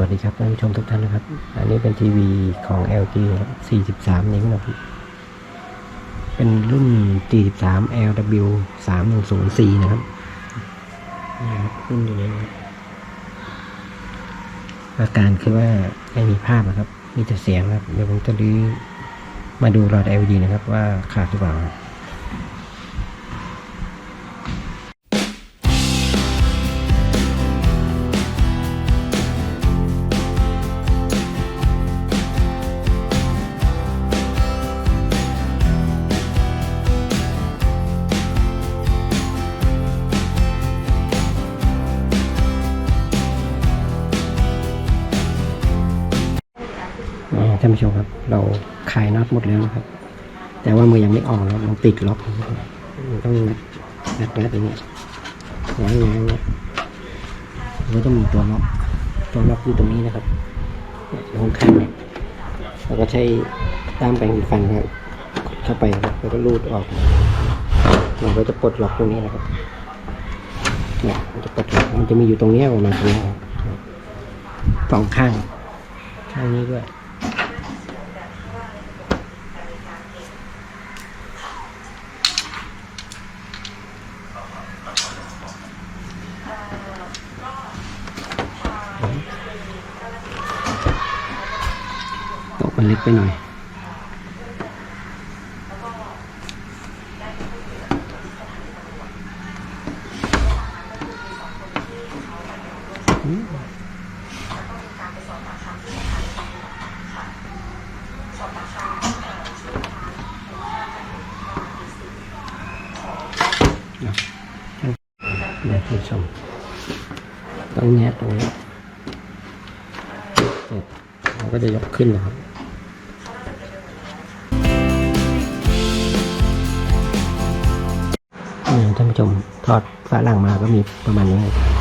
วัสดีครับท่านผู้ชมทุกท่านนะครับ อันนี้เป็นทีวีของ LG ครับ43 นิ้วนะครับเป็นรุ่น 43 LW 3104 นะครับนี่ครับรุ่นอยู่นี้นะครับอาการคือว่าไม่มีภาพนะครับ มีแต่เสียงครับ เดี๋ยวผมจะดื้อมาดูหลอด LED นะครับ ว่าขาดหรือเปล่า ล็อตหมดแล้วนะครับ แต่ว่ามือยังไม่ออกนะครับมันติดล็อกนะครับมันต้องงัดงัดอย่างนี้ง้างง้างเงี้ยมันก็จะมีตัวล็อกตัวล็อกอยู่ตรงนี้นะครับเนี่ยอยู่ข้างเนี่ยเราก็ใช้ด้ามแปรงสีฟันครับเข้าไปครับแล้วก็รูดออกมันก็จะปลดล็อกตรงนี้นะครับเนี่ยมันจะปลดล็อกมันจะมีอยู่ตรงนี้ประมาณตรงนี้สองข้างข้างนี้ด้วย ตกมันเล็ก ไปหน่อยเดี๋ยวท่านผู้ชมต้องแงะตรงนี้เสร็จเราก็จะยกขึ้นนะครับ ทอดฝาหลังมาก็มีประมาณนี้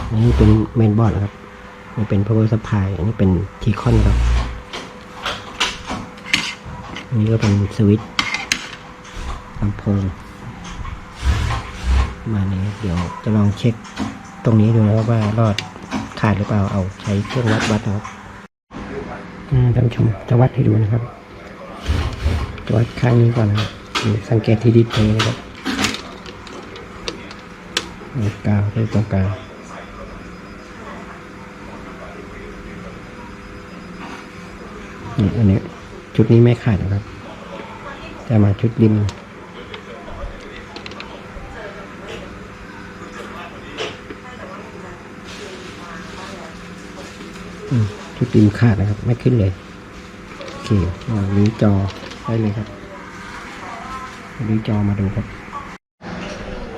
อันนี้เป็นเมนบอร์ดครับนี่เป็น power supply อันนี้เป็นทีคอนครับอันนี้ก็เป็นสวิตช์ลำโพงมานี้เดี๋ยวจะลองเช็คตรงนี้ดูนะครับว่ารอดขาดหรือเปล่าเอาใช้เครื่องวัดวัดครับท่านผู้ชมจะวัดให้ดูนะครับจะวัดข้างนี้ก่อนนะครับสังเกตที่ดิสเพย์นะครับ นี่กาวที่ตรงกลางอันนี้ชุดนี้ไม่ขาดนะครับ จะมาชุดริมชุดดิมขาดนะครับ ไม่ขึ้นเลย โอเคอ่ารื้อจอได้เลยครับรื้อจอมาดูครับ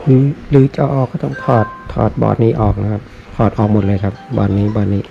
รื้อรื้อจะออกก็ต้องถอดถอดบอร์ดนี้ออกนะครับถอดออกหมดเลยครับบอร์ดนี้บอร์ดนี้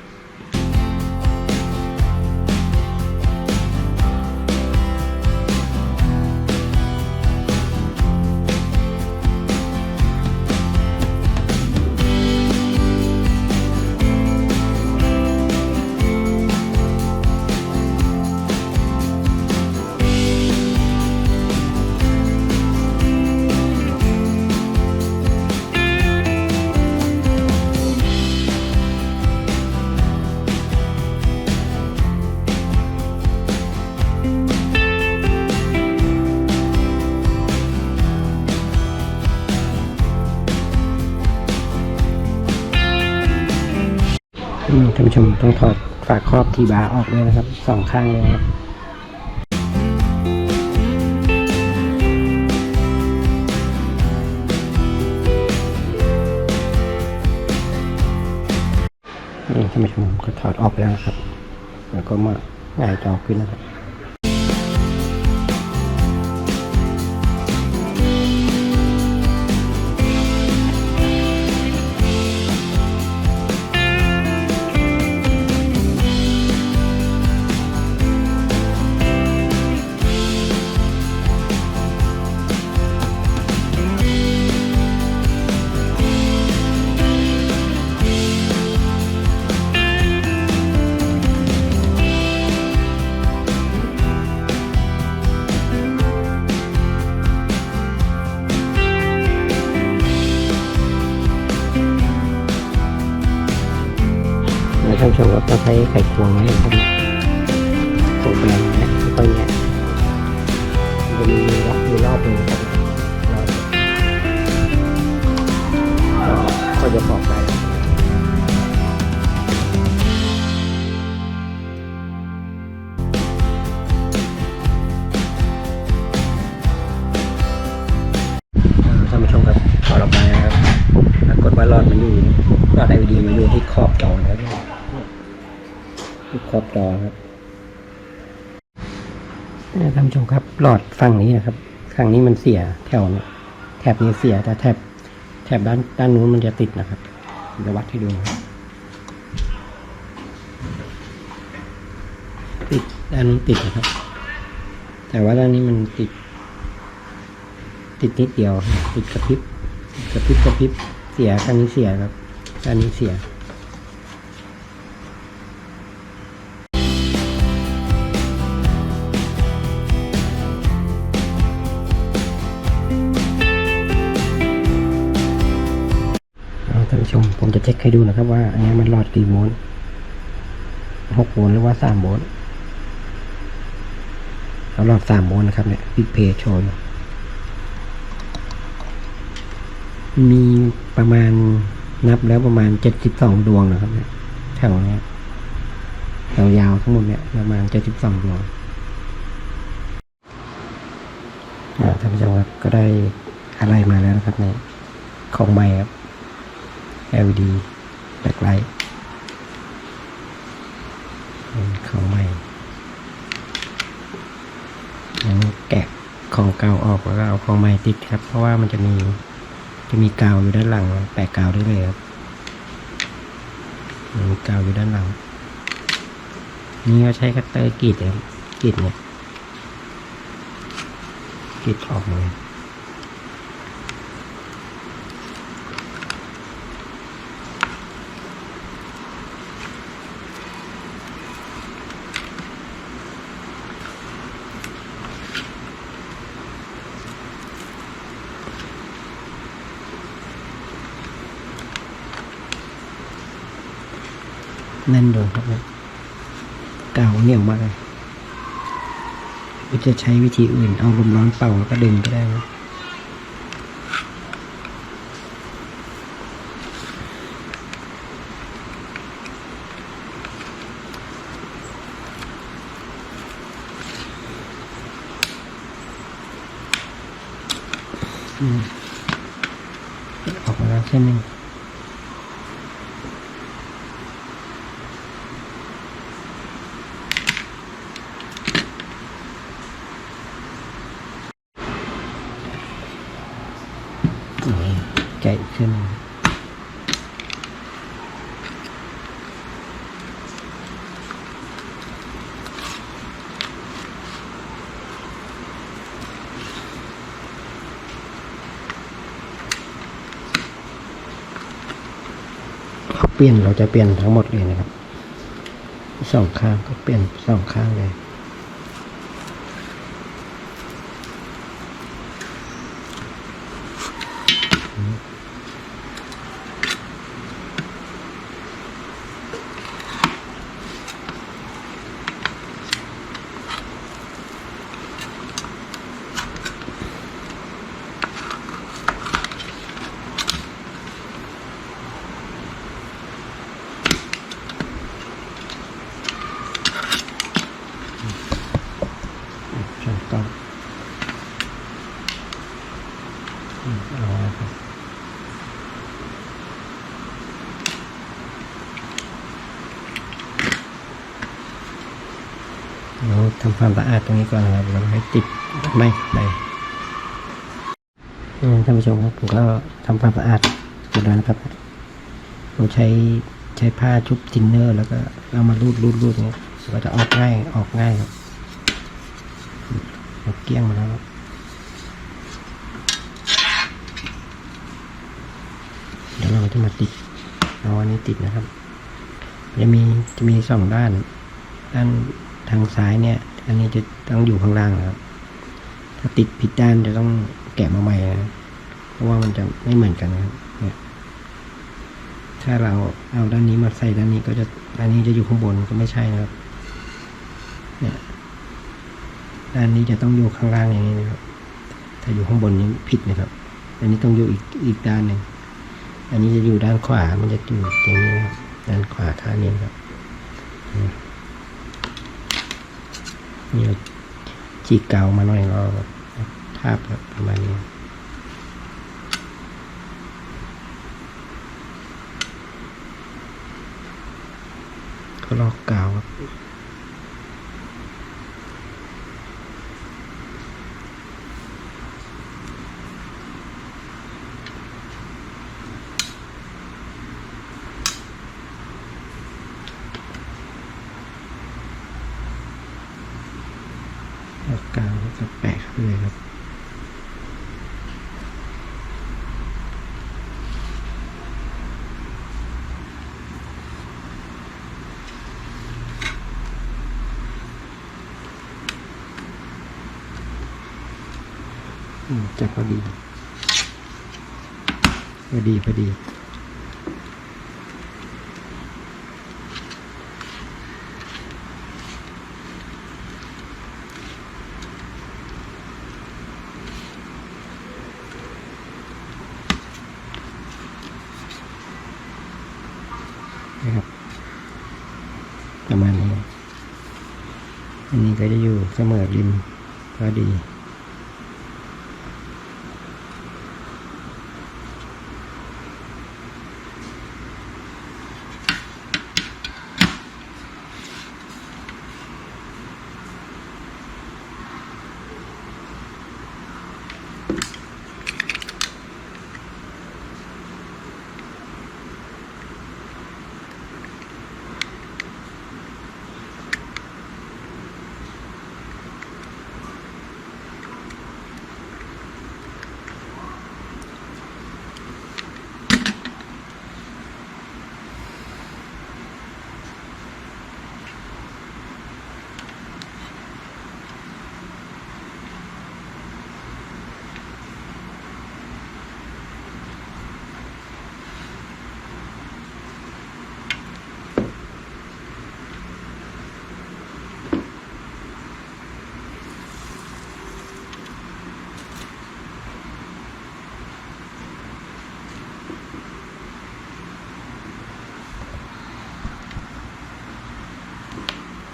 ท่านผู้ชมต้องถอดฝาครอบทีบาออกด้วยนะครับสองข้างเลยครับนี่ท่านผู้ชมก็ถอดออกแล้วนะครับ แล้วก็มาหงายจอขึ้นนะครับ ไขควงไว้ครับตกแรงนะค่อยๆเนี่ยมันจะมีล็อกอยู่รอบหนึงครับรอบก็จะบอกได้ ที่ขอบจอครับท่านผู้ชมครับ หลอดฝั่งนี้นะครับฝั่งนี้มันเสียแถวนี้แถบนี้เสียแต่แถบแถบด้านด้านนู้นมันจะติดนะครับผมจะวัดให้ดูครับติดด้านนู้นติดนะครับ แต่ว่าด้านนี้มันติด ติดนิดเดียว ติดกระพริบกระพริบกระพริบเสียข้างนี้เสียครับด้านนี้เสีย ผู้ชม ผมจะเช็คให้ดูนะครับว่าอันนี้มันหลอดกี่โวลต์หกโวลต์หรือว่าสามโวลต์เอาหลอดสามโวลต์นะครับเนี่ยพิกเพย์โชว์มีประมาณนับแล้วประมาณเจ็ดสิบสองดวงนะครับเนี่ยแถวเนี้ยแถวยาวทั้งหมดเนี่ยประมาณเจ็ดสิบสองดวงท่านผู้ชมครับก็ได้อะไรมาแล้วนะครับเนี่ยของใหม่ครับ LED backlight เป็นของใหม่งั้นแกะของเก่าออกแล้วก็เอาของใหม่ติดครับ เพราะว่ามันจะมีจะมีกาวอยู่ด้านหลัง แปะกาวได้เลยครับมีกาวอยู่ด้านหลัง นี่ก็ใช้คัตเตอร์กรีดครับกรีดเนี่ยกรีดออกมา แน่นเลยครับเนี่ยกาวเหนียวมากเลยหรือจะใช้วิธีอื่น เอาลมร้อนเป่าแล้วก็ดึงก็ได้นะอืมออกมาแล้วเส้นหนึ่ง นี่ ใจขึ้นเขาเปลี่ยนเราจะเปลี่ยนทั้งหมดเลยนะครับสองข้างก็เปลี่ยนสองข้างเลย ใช่ต้องอืมเอาละครับเราทำ ความสะอาดตรงนี้ก่อนนะครับเราให้ติดไม่ไปท่านผู้ชมครับผมก็ทำความสะอาดเสร็จแล้วนะครับผมใช้ใช้ผ้าชุบทินเนอร์ แล้วก็เอามารูดรูดรูดเนี้ยก็จะออกง่ายออกง่ายครับเกี้ยงมาแล้วเดี๋ยวเราจะมาติดเอาอันนี้ติดนะครับ จะมีจะมีสองด้าน ด้านทางซ้ายเนี่ย อันนี้จะต้องอยู่ข้างล่างนะครับ ถ้าติดผิดด้านจะต้องแกะมาใหม่นะเพราะว่ามันจะไม่เหมือนกันนะครับเนี่ยถ้าเราเอาด้านนี้มาใส่ด้านนี้ก็จะด้านนี้จะอยู่ข้างบนก็ไม่ใช่นะครับ เนี่ยด้านนี้จะต้องอยู่ข้างล่างอย่างนี้นะครับ ถ้าอยู่ข้างบนนี้ผิดนะครับ อันนี้ต้องอยู่อีกอีกด้านหนึ่งอันนี้จะอยู่ด้านขวา มันจะอยู่อย่างนี้นะครับ ด้านขวาท่านี้ครับ นี่เราจีกเกามาหน่อยก็ทาบครับประมาณนี้ก็ลอกกาวครับลอกกาวแล้วก็แปะเข้าไปเลยครับ อืมจะพอดีพอดีพอดีนะครับประมาณนี้ อันนี้ก็จะอยู่เสมอริมพอดี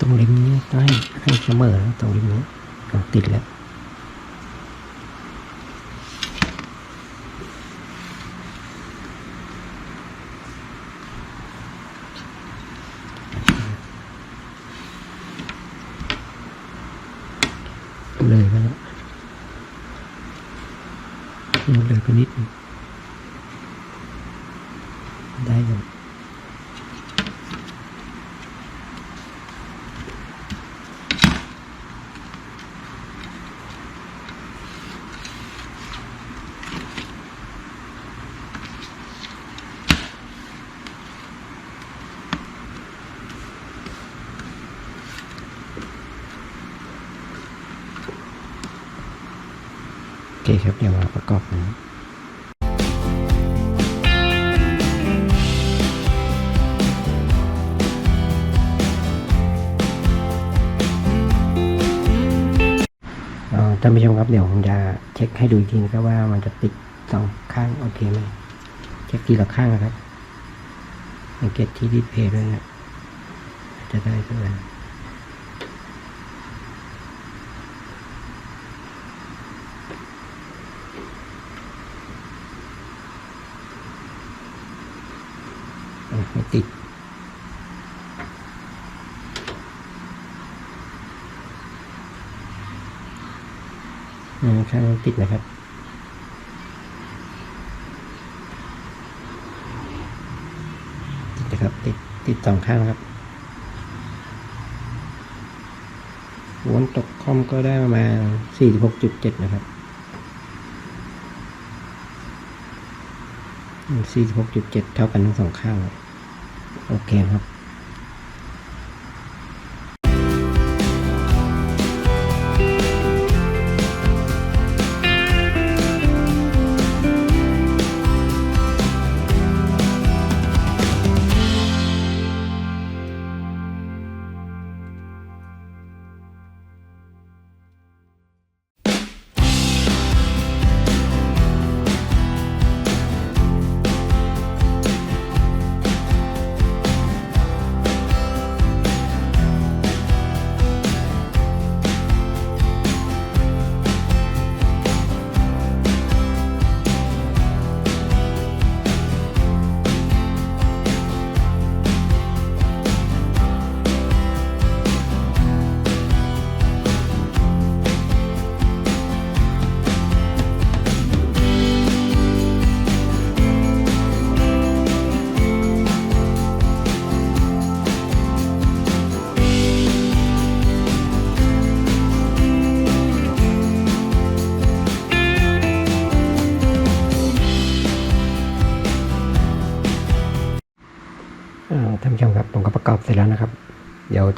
ตรงริมนี้ต้องให้ให้เสมอนะตรงริมนี้อะติดแล้ว เลยไปแล้วนี่เลยไปนิดนึงได้กัน โอเคครับ เดี๋ยวมาประกอบนเอ่อท่านผู้ชมครับเดี๋ยวผมจะเช็คให้ดูอีกทีนะครับว่ามันจะติดสองข้างโอเคไหมเช็คทีละข้างนะครับสังเกตที่ดีเพย์ด้วยนะจะได้เท่าไหร่ ไม่ติดอืมข้างติดนะครับติดนะครับติดติดสองข้างนะครับวนตกคอมก็ได้ประมาณสี่สิบหกจุดเจ็ดนะครับสี่สิบหกจุดเจ็ดเท่ากันทั้งสองข้างเลย โอเคครับ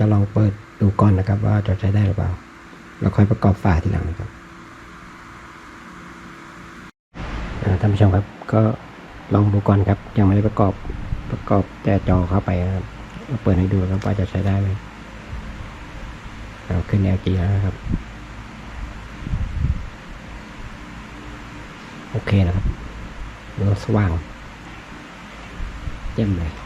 จะลองเปิดดูก่อนนะครับ ว่าจะใช้ได้หรือเปล่า แล้วค่อยประกอบฝาทีหลังนะครับท่านผู้ชมครับก็ลองดูก่อนครับ ยังไม่ได้ประกอบประกอบแต่จอเข้าไปนะครับเอาเปิดให้ดูครับว่าจะใช้ได้ไหมเราขึ้น LG แล้วนะครับ โอเคนะครับดูสว่างเยี่ยมเลย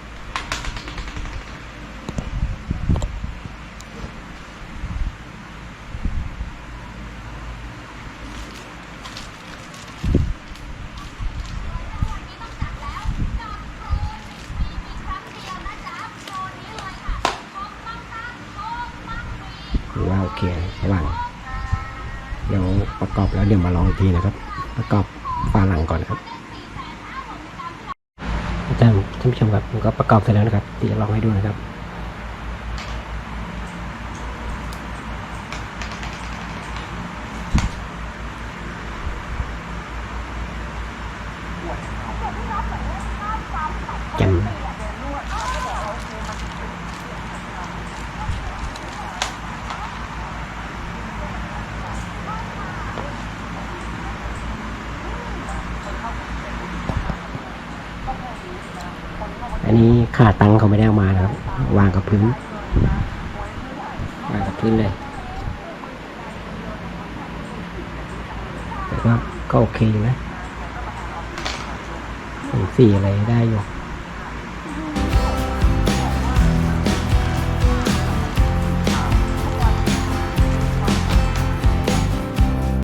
หรือว่าโอเคสว่างเดี๋ยวประกอบแล้วเดี๋ยวมาลองอีกทีนะครับ ประกอบฝาหลังก่อนนะครับอาจารย์ท่านผู้ชมครับผมก็ประกอบเสร็จแล้วนะครับเดี๋ยวลองให้ดูนะครับ แจ่ม อันนี้ขาตังเขาไม่ได้เอามานะครับ วางกับพื้น วางกับพื้นเลยแต่ว่าก็โอเคอยู่นะสีสีอะไรได้อยู่